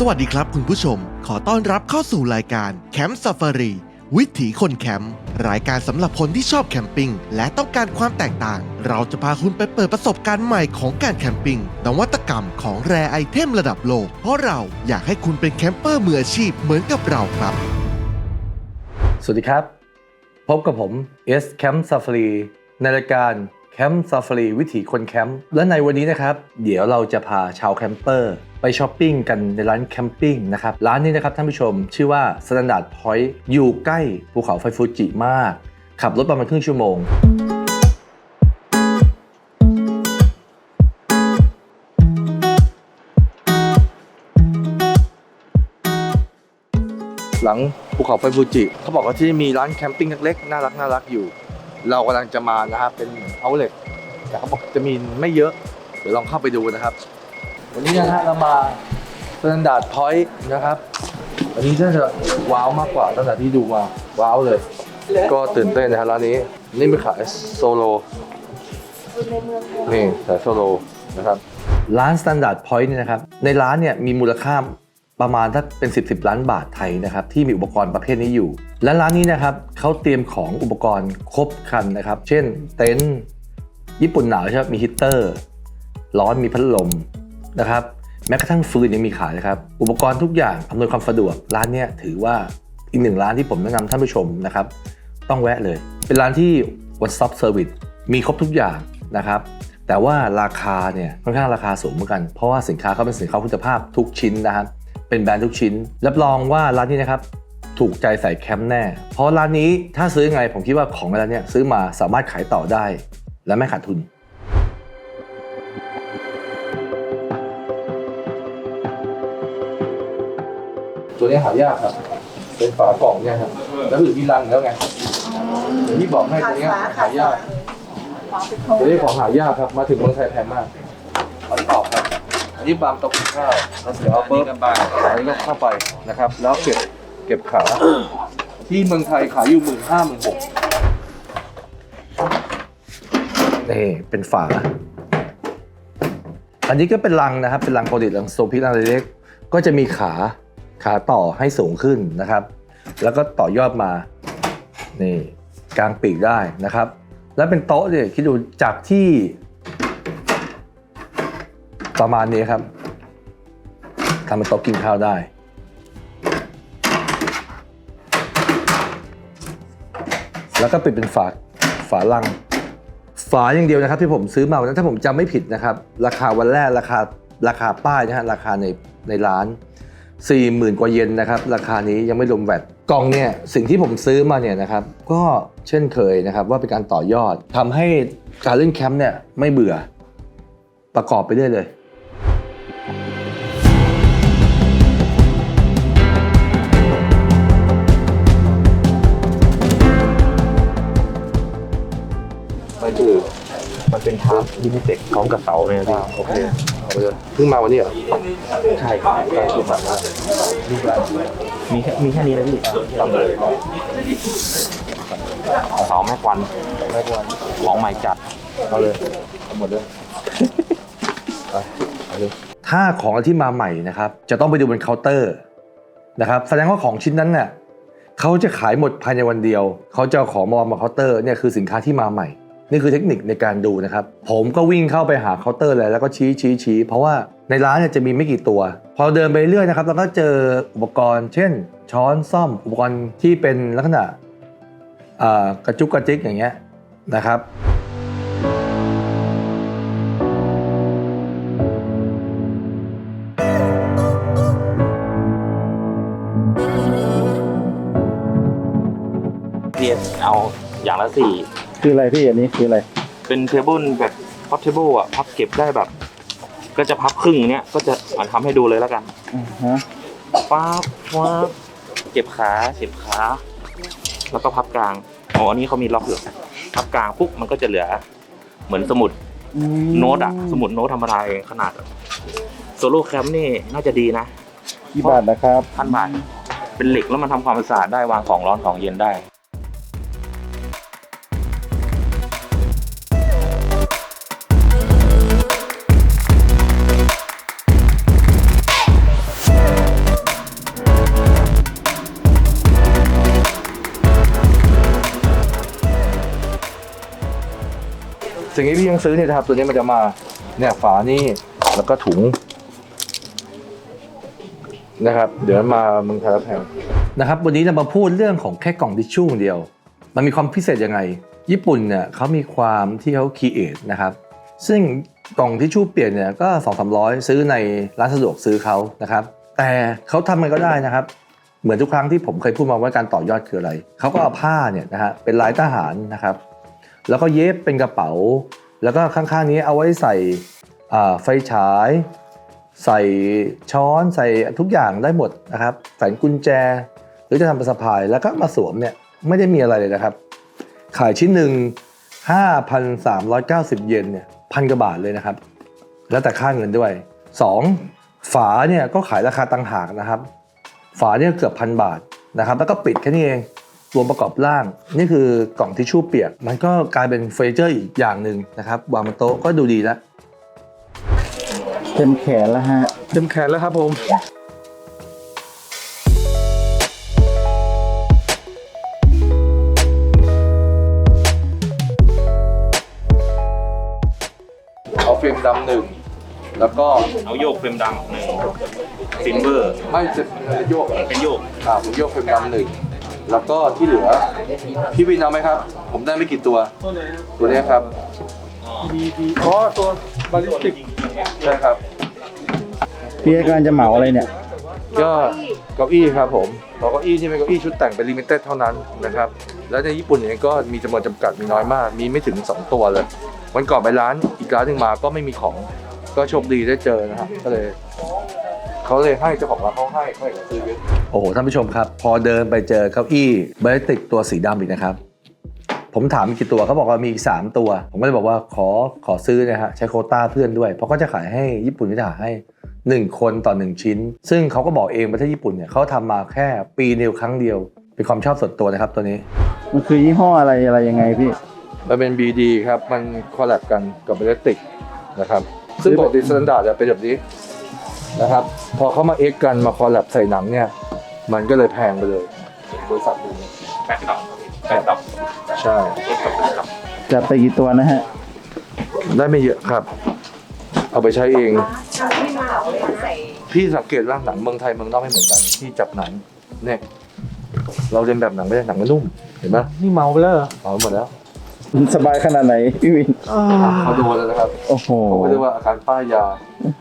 สวัสดีครับคุณผู้ชม ขอต้อนรับเข้าสู่รายการแคมป์ซ f ฟ r รีวิถีคนแคมป์รายการสำหรับคนที่ชอบแคมปิ้งและต้องการความแตกต่าง เราจะพาคุณไปเปิดประสบการณ์ใหม่ของการแคมปิ้งนวัตกรรมของแรไอเทมระดับโลก เพราะเราอยากให้คุณเป็นแคมเปอร์มืออาชีพเหมือนกับเราครับ สวัสดีครับ พบกับผม S Camp Safari ในรายการ Camp Safari วิถีคนแคมป์และในวันนี้นะครับ เดี๋ยวเราจะพาชาวแคมเปอร์ไปช้อปปิ้งกันในร้านแคมปิ้งนะครับ ร้านนี้นะครับท่านผู้ชม ชื่อว่า Standard Point อยู่ใกล้ภูเขาไฟฟูจิมาก ขับรถประมาณครึ่งชั่วโมงหลังภูเขาไฟฟูจิ เขาบอกว่าที่มีร้านแคมปิ้งเล็กๆน่ารักน่ารักอยู่ เรากำลังจะมานะครับเป็นเอาเล็ตแต่เขาบอกจะมีไม่เยอะ เดี๋ยวลองเข้าไปดูนะครับ วันนี้นะฮะเรามาสแตนดาร์ดพอยต์นะครับวันนี้น่าจะว้าวมากกว่าตั้งแต่ที่ดูมาว้าวเลย ก็ตื่นเต้นนะครับร้านนี้นี่เป็นขายโซโลนี่ขายโซโลนะครับร้าน Standard Point เนี่ยนะครับในร้านเนี่ยมีมูลค่าประมาณถ้าเป็น 10 10ล้านบาทไทยนะครับที่มีอุปกรณ์ประเภทนี้อยู่ และร้านนี้นะครับเขาเตรียมของอุปกรณ์ครบครันนะครับ เช่นเต็นท์ญี่ปุ่นหนาวใช่ไหมมีฮีเตอร์ ร้อนมีพัดลมนะครับ แม้กระทั่งฟืนยังมีขายนะครับ อุปกรณ์ทุกอย่างอำนวยความสะดวก ร้านนี้ถือว่าอีกหนึ่งร้านที่ผมแนะนำท่านผู้ชมนะครับ ต้องแวะเลย เป็นร้านที่ one stop service มีครบทุกอย่างนะครับ แต่ว่าราคาเนี่ยค่อนข้างราคาสูงเหมือนกัน เพราะว่าสินค้าเขาเป็นสินค้าคุณภาพทุกชิ้นนะครับเป็นแบรนด์ทุกชิ้น รับรองว่าร้านนี้นะครับ ถูกใจใส่แคมป์แน่ เพราะร้านนี้ถ้าซื้อไงผมคิดว่าของในร้านเนี้ยซื้อมาสามารถขายต่อได้ และไม่ขาดทุนตัวนี้หายากครับ เป็นฝากล่องเนี่ยครับ แล้วอยู่ที่รังแล้วไงอย่างที่บอกให้ตัวเนี้ยหายากตัวนี้ของหายากครับ มาถึงเมืองไทยแพงมากขอตอบครับ อันนี้บามตกข้าวแล้วเดี๋ยวเอาเบิร์ดอันนี้ก็เข้าไปนะครับ แล้วเก็บ เก็บขา ที่เมืองไทยขายอยู่หมื่นห้าหมื่นหกนี่เป็นฝา อันนี้ก็เป็นรังนะครับ เป็นรังโปรดิตรังโซพิรังเล็กๆก็จะมีขาขาต่อให้สูงขึ้นนะครับ แล้วก็ต่อยอดมา นี่กลางปีกได้นะครับ แล้วเป็นโต๊ะเนี่ยคิดดูจากที่ประมาณนี้ครับทำเป็นโต๊ะกินข้าวได้ แล้วก็ปิดเป็นฝาฝาลัง ฝาอย่างเดียวนะครับ ที่ผมซื้อมาวันนั้นถ้าผมจำไม่ผิดนะครับ ราคาวันแรกราคาราคาป้ายนะฮะราคาในในร้าน 40,000 กว่าเยนนะครับ ราคานี้ยังไม่รวมแวดกล่องเนี่ยสิ่งที่ผมซื้อมาเนี่ยนะครับ ก็เช่นเคยนะครับว่าเป็นการต่อยอดทำให้การเล่นแคมป์เนี่ยไม่เบื่อประกอบไปเรื่อยเลย ไม่คือมันเป็นทาร์ฟลิมิเต็ดพร้อมกับเสาเนี่ยพี่โอเคเอาไปเลยเพิ่งมาวันนี้เหรอใช่ครับใช่คือแบบว่ามีแค่มีแค่นี้นะพี่ทำเลยเสาแม่กวันไม่กวนของใหม่จัดเอาเลยเอาหมดเลยไปเอาเลยถ้าของอะไรที่มาใหม่นะครับ จะต้องไปดูบนเคาน์เตอร์นะครับ แสดงว่าของชิ้นนั้นน่ะเขาจะขายหมดภายในวันเดียว เขาจะเอาของมาวางบนเคาน์เตอร์เนี่ยคือสินค้าที่มาใหม่ นี่คือเทคนิคในการดูนะครับ ผมก็วิ่งเข้าไปหาเคาน์เตอร์เลยแล้วก็ชี้ชี้ชี้เพราะว่าในร้านเนี่ยจะมีไม่กี่ตัว พอเดินไปเรื่อยนะครับเราก็เจออุปกรณ์ เช่น ช้อนซ่อมอุปกรณ์ที่เป็นลักษณะกระจุกกระจิกอย่างเงี้ยนะครับพี่เอาอย่างละสี่ คืออะไรพี่อันนี้คืออะไร เป็นเทเบิลแบบพับเทเบิลอะพับเก็บได้แบบ ก็จะพับครึ่งเนี้ยก็จะอ่านทำให้ดูเลยแล้วกันฮะป๊าบป๊าบเก็บขาเก็บขา แล้วก็พับกลางอ๋ออันนี้เขามีล็อกอยู่พับกลางปุ๊บมันก็จะเหลือ เหมือนสมุดโน้ตอะสมุดโน้ตธรรมดาเองขนาดโซโล่แคมป์นี่น่าจะดีนะกี่บาทนะครับ พันบาทเป็นเหล็กแล้วมันทำความสะอาดได้วางของร้อนของเย็นได้ สิ่งที่พี่ยังซื้อเนี่ยนะครับ ตัวนี้มันจะมาเนี่ยฝานี่แล้วก็ถุง นะครับ เดี๋ยวมาเมืองไทยแล้วแพงนะครับ วันนี้เรามาพูดเรื่องของแค่กล่องทิชชู่อย่างเดียว มันมีความพิเศษยังไง ญี่ปุ่นเนี่ยเขามีความที่เขาคีเอทนะครับ ซึ่งกล่องทิชชู่เปลี่ยนเนี่ยก็สองสามร้อยซื้อในร้านสะดวกซื้อเขานะครับ แต่เขาทำมันก็ได้นะครับ เหมือนทุกครั้งที่ผมเคยพูดมาว่าการต่อยอดคืออะไร เขาก็เอาผ้าเนี่ยนะฮะเป็นลายทหารนะครับ แล้วก็เย็บเป็นกระเป๋า แล้วก็ข้างๆนี้เอาไว้ใส่ไฟฉาย ใส่ช้อนใส่ทุกอย่างได้หมดนะครับแฝนกุญแจ หรือจะทำเป็นสะพายแล้วก็มาสวมเนี่ยไม่ได้มีอะไรเลยนะครับ ขายชิ้นหนึ่ง5,390 เยนเนี่ยพันกว่าบาทเลยนะครับ แล้วแต่ค่าเงินด้วย 2. ฝาเนี่ยก็ขายราคาต่างหากนะครับ ฝาเนี่ยเกือบพันบาทนะครับ แล้วก็ปิดแค่นี้เอง รวมประกอบร่าง นี่คือกล่องทิชชู่เปียก มันก็กลายเป็นเฟอร์นิเจอร์อีกอย่างหนึ่งนะครับวางบนโต๊ะก็ดูดีแล้วเต็มแขนแล้วฮะ เต็มแขนแล้วครับผม เอาฟิล์มดำหนึ่ง แล้วก็เอาโยกเฟรมดำหนึ่งซิลเวอร์ไม่จะโยกเป็นโยกอ่าผมโยกเฟิล์มดำหนึ่ง แล้วก็ที่เหลือ พี่วินเอาไหมครับ ผมได้ไม่กี่ตัวตัวเนี้ยครับ ดีดีอ๋อตัวบาลิสติกใช่ครับ พี่กำลังจะเหมาอะไรเนี่ย ก็เก้าอี้ครับผมเพราะเก้าอี้ที่เป็นเก้าอี้ชุดแต่งเป็นลิมิเต็ดเท่านั้นนะครับ แล้วในญี่ปุ่นเองก็มีจำนวนจำกัดมีน้อยมาก มีไม่ถึง 2 ตัวเลย วันก่อนไปร้านอีกร้านหนึ่งมาก็ไม่มีของ ก็โชคดีได้เจอนะครับ ก็เลย เขาเลยให้เจ้าของร้านเขาให้เขาอยากจะซื้อเยอะโอ้โหท่านผู้ชมครับ พอเดินไปเจอเก้าอี้บริติกตัวสีดำอีกนะครับ ผมถามมีกี่ตัวเขาบอกว่ามีอีกสามตัว ผมก็เลยบอกว่าขอขอซื้อนะฮะใช้โควต้าเพื่อนด้วย เพราะเขาจะขายให้ญี่ปุ่นที่จะขายให้ 1 คนต่อ 1 ชิ้น ซึ่งเขาก็บอกเองประเทศญี่ปุ่นเนี่ยเขาทำมาแค่ปีเดียวครั้งเดียวเป็นความชอบส่วนตัวนะครับตัวนี้ มันคือยี่ห้ออะไรอะไรยังไงพี่ มันเป็น BD ครับ มันคอลแลบกันกับเบลติกนะครับ ซึ่งปกติสแตนดาร์ดจะเป็นแบบนี้ นะครับ พอเขามาเอ็กกันมาคอลแลบใส่หนังเนี่ย มันก็เลยแพงไปเลยบริษัทหนึงแปดดอกแปดดอกใช่เอ็กซ์กับแปดดอกจัดไปกี่ตัวนะฮะ ได้ไม่เยอะครับ เอาไปใช้เอง พี่สังเกตว่าหนังเมืองไทยเมืองนอกไม่เหมือนกันที่จับหนังเนี่ยเราเรียนแบบหนังไม่ได้หนังมันนุ่มเห็นไหมนี่เมาไปแล้วเหรอเอาหมดแล้ว สบายขนาดไหนพี่วินเขาโดนแล้วนะครับโอ้โหผมก็เรียกว่าอาการป้ายยา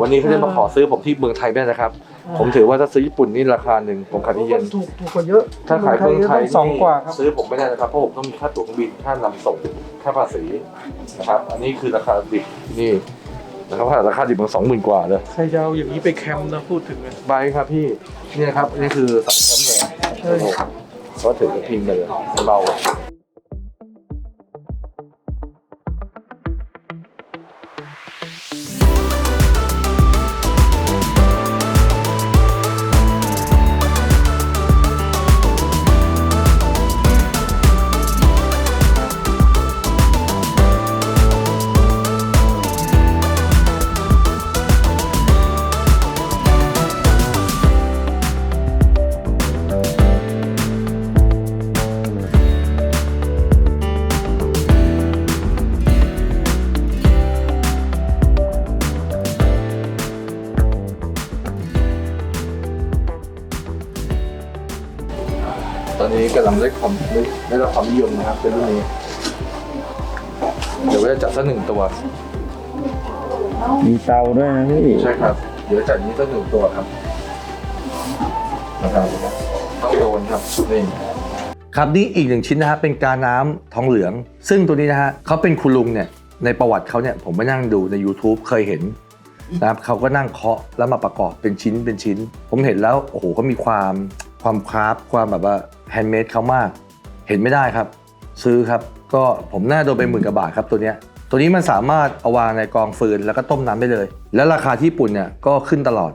วันนี้เขาจะมาขอซื้อผมที่เมืองไทยไม่ได้นะครับ ผมถือว่าถ้าซื้อญี่ปุ่นนี่ราคาหนึ่งผมขายที่เยนถูกถูกกว่าเยอะ ถ้าขายเมืองไทยต้องสองกว่าครับซื้อผมไม่ได้นะครับเพราะผมต้องมีค่าตั๋วเครื่องบินค่านำส่งค่าภาษีนะครับอันนี้คือราคาดิบนี่นะครับว่าราคาดิบมันสองหมื่นกว่าเลยใครจะเอาอย่างนี้ไปแคมป์นะพูดถึงอะใบครับพี่นี่นะครับนี่คือสายแคมป์เลยโอ้โหก็ถือกระพิงเลยเบา ความได้ได้รับความนิยมนะครับเป็นรุ่นนี้ เดี๋ยวว่าจะจัดสักหนึ่งตัว มีเตาด้วยนะพี่ใช่ครับ เดี๋ยวจัดนี้สักหนึ่งตัวครับนะครับต้องโดนครับนี่ครับนี่อีกหนึ่งชิ้นนะครับเป็นกาน้ำทองเหลือง ซึ่งตัวนี้นะฮะเขาเป็นคุณลุงเนี่ยในประวัติเขาเนี่ยผมไปนั่งดูใน YouTube เคยเห็นนะครับเขาก็นั่งเคาะแล้วมาประกอบเป็นชิ้นเป็นชิ้น ผมเห็นแล้วโอ้โหก็มีความ ความคราฟต์ความแบบว่าแฮนด์เมดเขามาก เห็นไม่ได้ครับ ซื้อครับ ก็ผมน่าโดนไปหมื่นกว่าบาทครับตัวเนี้ยตัวนี้มันสามารถเอาวางในกองฟืนแล้วก็ต้มน้ำได้เลย แล้วราคาที่ญี่ปุ่นเนี่ยก็ขึ้นตลอด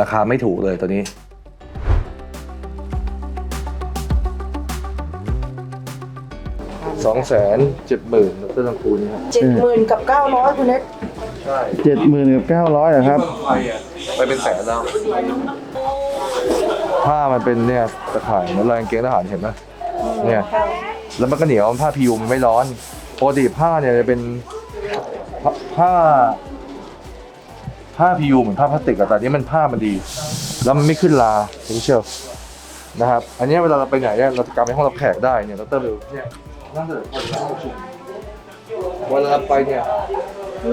ราคาไม่ถูกเลยตัวนี้ สองแสนเจ็ดหมื่นเสื้อตังคูนี่ครับเจ็ดหมื่นกับเก้าร้อยคุณเล็กใช่เจ็ดหมื่นกับเก้าร้อยเหรอครับ ไปอะไปเป็นแสนแล้ว ผ้ามันเป็นเนี่ยตะข่ายเหมันลายกางเกงทหารเห็นไหมเนี่ย แล้วมันก็เหนียวผ้าพิวมันไม่ร้อนปกติผ้าเนี่ยจะเป็นผ้า ผ้าผ้าพียูเหมือนผ้าพลาสติกอะแต่อันนี้มันผ้ามันดี แล้วมันไม่ขึ้นลาคุณผู้ชมนะครับ อันนี้เวลาเราไปไหนเนี่ยเราจะกางในห้องรับแขกได้เนี่ยเราเติมเร็วเนี่ยนั่งเถอะคนละห้องประชุมเวลาเราไปเนี่ย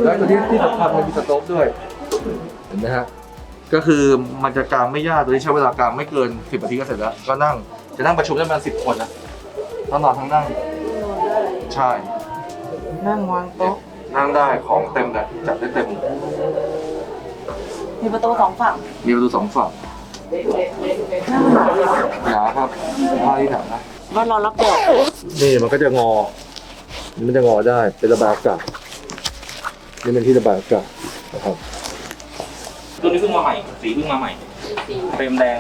แล้วตัวนี้ที่สำคัญมันมีสโต๊ะด้วยเห็นไหมฮะ ก็คือมันจะกางไม่ยากตัวนี้ใช้เวลากางไม่เกินสิบนาทีก็เสร็จแล้ว ก็นั่งจะนั่งประชุมได้ประมาณสิบคนนะทั้งนอนทั้งนั่ง ใช่ นั่งวางโต๊ะ นั่งได้ของเต็มเลยจัดได้เต็มมีประตูสองฝั่ง มีประตูสองฝั่งหนาครับผ้าที่หนานะว่ารอรับแดดนี่มันก็จะงอ มันจะงอได้เป็นระบายอากาศนี่เป็นที่ระบายอากาศนะครับ ตัวนี้เพิ่งมาใหม่ สีเพิ่งมาใหม่เฟรมแดง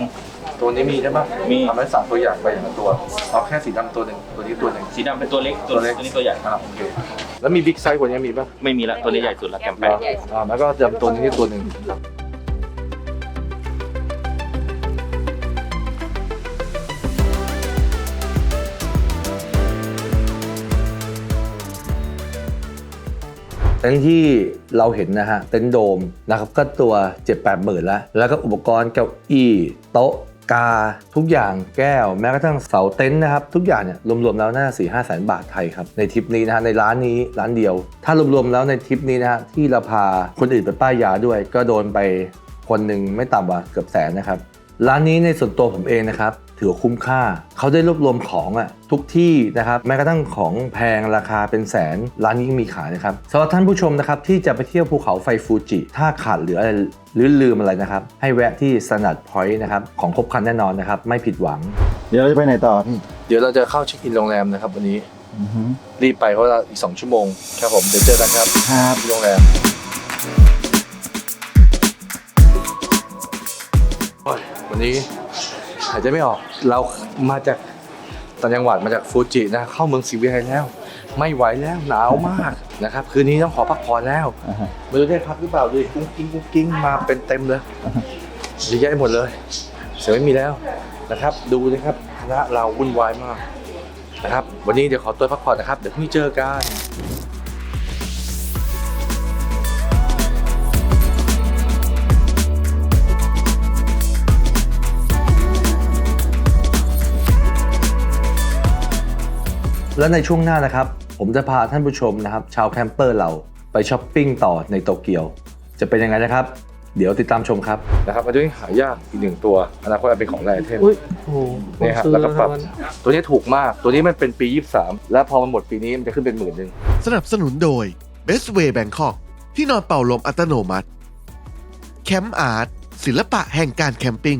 ตัวนี้มีใช่ปะมี ทำให้สามตัวอย่างไปอย่างละตัว เอาแค่สีดำตัวหนึ่งตัวนี้ตัวหนึ่ง สีดำเป็นตัวเล็ก ตัวตัวเล็ก ตัวนี้ตัวใหญ่ อ่าโอเค แล้วมีบิ๊กไซส์กว่านี้มีปะไม่มีละ ตัวนี้ใหญ่สุดละแกมแปด อ่าแล้วก็จะตัวนี้ตัวหนึ่ง เต็นท์ที่เราเห็นนะฮะเต็นท์โดมนะครับก็ตัว 7 8หมื่นแล้ว แล้วก็อุปกรณ์เก้าอี้โต๊ะกาทุกอย่างแก้วแม้กระทั่งเสาเต็นท์นะครับ ทุกอย่างเนี่ยรวมๆแล้วน่าสี่ห้าแสนบาทไทยครับ ในทริปนี้นะฮะในร้านนี้ร้านเดียว ถ้ารวมๆแล้วในทริปนี้นะฮะที่เราพาคนอื่นไปป้ายยาด้วย ก็โดนไปคนหนึ่งไม่ต่ำกว่าเกือบแสนนะครับ ร้านนี้ในส่วนตัวผมเองนะครับ ถือว่าคุ้มค่า เขาได้รวบรวมของอะทุกที่นะครับแม้กระทั่งของแพงราคาเป็นแสนร้านนี้มีขายนะครับสำหรับท่านผู้ชมนะครับที่จะไปเที่ยวภูเขาไฟฟูจิ ถ้าขาดเหลืออะไรหรือลืมอะไรนะครับ ให้แวะที่สนัดพอยต์นะครับของครบครันแน่นอนนะครับ ไม่ผิดหวัง เดี๋ยวเราจะไปไหนต่อพี่เดี๋ยวเราจะเข้าเช็คอินโรงแรมนะครับวันนี้อือฮึรีบไปเพราะเราอีก 2 ชั่วโมงครับผมเดี๋ยวเจอกันครับครับที่โรงแรมโอ้ยวันนี้ หายใจไม่ออก เรามาจากต่างจังหวัดมาจากฟูจินะ เข้าเมืองศรีวิไลแล้ว ไม่ไหวแล้วหนาวมากนะครับ คืนนี้ต้องขอพักผ่อนแล้วอ่าฮะไม่รู้ได้พักหรือเปล่าดูดิกุ้งกิ้งกุ้งกิ้งมาเป็นเต็มเลยเยอะแยะหมดเลย เสือไม่มีแล้วนะครับ ดูนะครับคณะเราวุ่นวายมากนะครับ วันนี้เดี๋ยวขอตัวพักผ่อนนะครับ เดี๋ยวพรุ่งนี้เจอกัน และในช่วงหน้านะครับ ผมจะพาท่านผู้ชมนะครับ ชาวแคมเปอร์เราไปช้อปปิ้งต่อในโตเกียว จะเป็นยังไงนะครับ เดี๋ยวติดตามชมครับ นะครับอันนี้หายากอีกหนึ่งตัวอนาคตอาจเป็นของแรไอเทมอุ้ยโอ้โหเนี่ยฮะแล้วก็ปรับตัวนี้ถูกมากตัวนี้มันเป็นปี 23 และพอมันหมดปีนี้มันจะขึ้นเป็นหมื่นหนึ่งสนับสนุนโดย Best Way Bangkok ที่นอนเป่าลมอัตโนมัติแคมป์อาร์ตศิลปะแห่งการแคมปิ้ง